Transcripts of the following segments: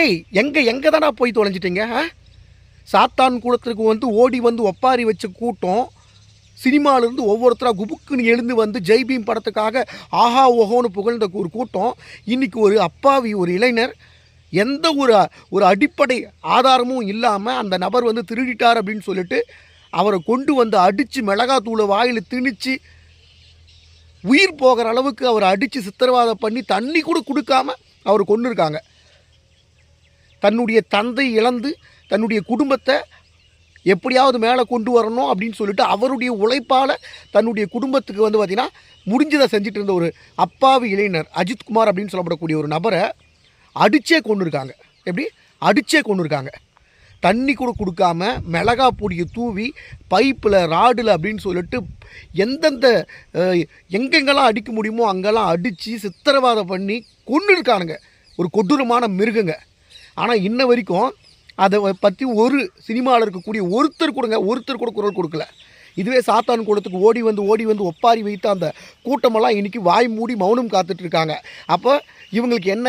ஏய் எங்க எங்க தானா போய் தொலைஞ்சிட்டீங்க சாத்தான் கூடத்திற்கு வந்து ஓடி வந்து ஒப்பாரி வச்ச கூட்டம் சினிமாவிலேருந்து ஒவ்வொருத்தராக குபுக்குன்னு எழுந்து வந்து ஜெய்பீம் படத்துக்காக ஆஹா ஓஹோன்னு புகழ்ந்த ஒரு கூட்டம். இன்றைக்கி ஒரு அப்பாவி ஒரு இளைஞர் எந்த ஒரு ஒரு அடிப்படை ஆதாரமும் இல்லாமல் அந்த நபர் வந்து திருடிட்டார் அப்படின்னு சொல்லிட்டு அவரை கொண்டு வந்து அடித்து மிளகாத்தூளை வாயில் திணிச்சு உயிர் போகிற அளவுக்கு அவரை அடித்து சித்திரவாதம் பண்ணி தண்ணி கூட கொடுக்காம அவர் கொண்டு இருக்காங்க தன்னுடைய தந்தை இழந்து தன்னுடைய குடும்பத்தை எப்படியாவது மேலே கொண்டு வரணும் அப்படின்னு சொல்லிட்டு அவருடைய உழைப்பால் தன்னுடைய குடும்பத்துக்கு வந்து பார்த்திங்கன்னா முடிஞ்சதை செஞ்சுட்டு இருந்த ஒரு அப்பாவி இளைஞர் அஜித்குமார் அப்படின்னு சொல்லப்படக்கூடிய ஒரு நபரை அடிச்சே கொண்டு இருக்காங்க. எப்படி? அடிச்சே கொண்டுருக்காங்க தண்ணி கூட கொடுக்காம மிளகா பொடியை தூவி பைப்பில் ராடில் அப்படின்னு சொல்லிட்டு எந்தெந்த எங்கெங்கெல்லாம் அடிக்க முடியுமோ அங்கெல்லாம் அடித்து சித்திரவாதம் பண்ணி கொண்டு இருக்கானுங்க ஒரு கொடூரமான மிருகங்க. ஆனால் இன்ன வரைக்கும் அதை பற்றி ஒரு சினிமாவில் இருக்கக்கூடிய ஒருத்தர் கொடுங்க ஒருத்தர் கூட குரல் கொடுக்கல. இதுவே சாத்தான் கூடத்துக்கு ஓடி வந்து ஓடி வந்து ஒப்பாரி வைத்து அந்த கூட்டமெல்லாம் இன்றைக்கி வாய் மூடி மௌனம் காத்துட்ருக்காங்க அப்போ இவங்களுக்கு என்ன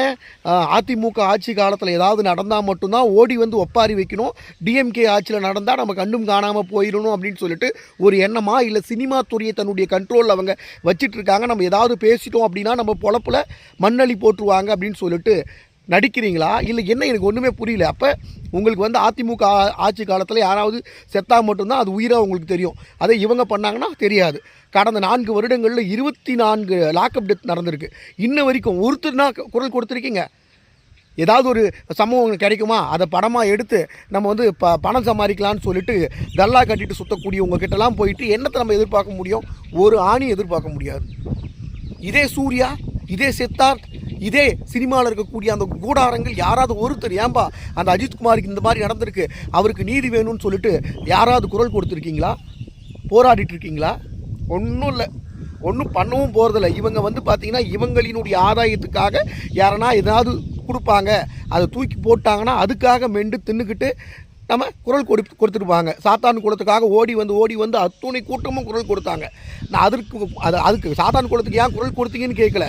அதிமுக ஆட்சி காலத்தில் ஏதாவது நடந்தால் மட்டும்தான் ஓடி வந்து ஒப்பாரி வைக்கணும். டிஎம்கே ஆட்சியில் நடந்தால் நம்ம கண்ணும் காணாமல் போயிடணும் அப்படின்னு சொல்லிட்டு ஒரு எண்ணமாக இல்லை சினிமா துறையை தன்னுடைய கண்ட்ரோலில் அவங்க வச்சிட்ருக்காங்க நம்ம ஏதாவது பேசிட்டோம் அப்படின்னா நம்ம பொழப்பில் மண்ணளி போட்டுருவாங்க அப்படின்னு சொல்லிட்டு நடிக்கிறீங்களா? இல்லை என்ன எனக்கு ஒன்றுமே புரியல. அப்போ உங்களுக்கு வந்து அதிமுக ஆட்சி காலத்தில் யாராவது செத்தா மட்டும்தான் அது உயிராக உங்களுக்கு தெரியும். அதை இவங்க பண்ணாங்கன்னா தெரியாது. கடந்த நான்கு வருடங்களில் இருபத்தி நான்கு லாக்அப் டெத் நடந்திருக்கு. இன்ன வரைக்கும் ஒருத்தர்னா குரல் கொடுத்துருக்கீங்க. ஏதாவது ஒரு சம்பவம் கிடைக்குமா? அதை படமாக எடுத்து நம்ம வந்து ப பணம் சமாளிக்கலான்னு சொல்லிட்டு கல்லா கட்டிட்டு சுற்றக்கூடிய உங்ககிட்டலாம் போயிட்டு என்னத்தை நம்ம எதிர்பார்க்க முடியும்? ஒரு ஆணி எதிர்பார்க்க முடியாது. இதே சூர்யா இதே சித்தார்த் இதே சினிமாவில் இருக்கக்கூடிய அந்த கூடாரங்கள் யாராவது ஒருத்தர் ஏன்பா அந்த அஜித்குமாருக்கு இந்த மாதிரி நடந்திருக்கு அவருக்கு நீதி வேணும்னு சொல்லிட்டு யாராவது குரல் கொடுத்துருக்கீங்களா? போராடிட்டு இருக்கீங்களா ஒன்றும் இல்லை. ஒன்றும் பண்ணவும் போகிறதில்ல இவங்க வந்து பார்த்திங்கன்னா இவங்களினுடைய ஆதாயத்துக்காக யாரனா ஏதாவது கொடுப்பாங்க. அதை தூக்கி போட்டாங்கன்னா அதுக்காக மெண்டு தின்னுக்கிட்டு நம்ம குரல் கொடு கொடுத்துருப்பாங்க சாத்தான் குளத்துக்காக ஓடி வந்து ஓடி வந்து அத்துணை கூட்டமும் குரல் கொடுத்தாங்க. நான் அதற்கு அது அதுக்கு சாத்தான் குளத்துக்கு ஏன் குரல் கொடுத்தீங்கன்னு கேட்கல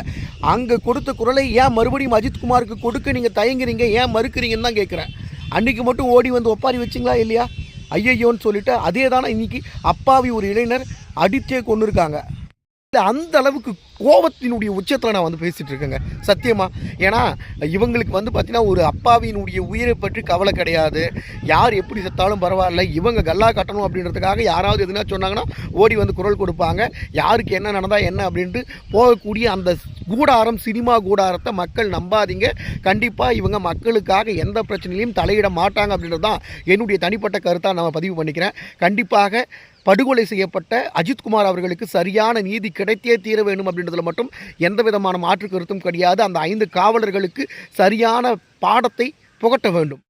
அங்கே கொடுத்த குரலை ஏன் மறுபடியும் அஜித்குமாருக்கு கொடுக்க நீங்கள் தயங்குறீங்க? ஏன் மறுக்கிறீங்கன்னு தான் கேட்குறேன் அன்றைக்கி மட்டும் ஓடி வந்து ஒப்பாரி வச்சிங்களா இல்லையா? ஐயையோன்னு சொல்லிட்டு அதே தானே இன்றைக்கி அப்பாவி ஒரு இளைஞர் அடித்தே கொண்டு இருக்காங்க இல்லை அந்த அளவுக்கு கோபத்தினுடைய உச்சத்தில் நான் வந்து பேசிகிட்டு இருக்கேங்க. சத்தியமா? ஏன்னா இவங்களுக்கு வந்து பார்த்தீங்கன்னா ஒரு அப்பாவினுடைய உயிரை பற்றி கவலை கிடையாது. யார் எப்படி செத்தாலும் பரவாயில்ல. இவங்க கல்லா கட்டணும் அப்படின்றதுக்காக யாராவது எதுனா சொன்னாங்கன்னா ஓடி வந்து குரல் கொடுப்பாங்க. யாருக்கு என்ன நடந்தால் என்ன அப்படின்ட்டு போகக்கூடிய அந்த கூடாரம் சினிமா கூடாரத்தை மக்கள் நம்பாதீங்க. கண்டிப்பாக இவங்க மக்களுக்காக எந்த பிரச்சனையிலையும் தலையிட மாட்டாங்க அப்படின்றது தான் என்னுடைய தனிப்பட்ட கருத்தாக நான் பதிவு பண்ணிக்கிறேன். கண்டிப்பாக படுகொலை செய்யப்பட்ட அஜித்குமார் அவர்களுக்கு சரியான நீதி கிடைத்தே தீர வேண்டும் அப்படின்றதுல மட்டும் எந்த விதமான மாற்று கருத்தும் கிடையாது. அந்த ஐந்து காவலர்களுக்கு சரியான பாடத்தை புகட்ட வேண்டும்.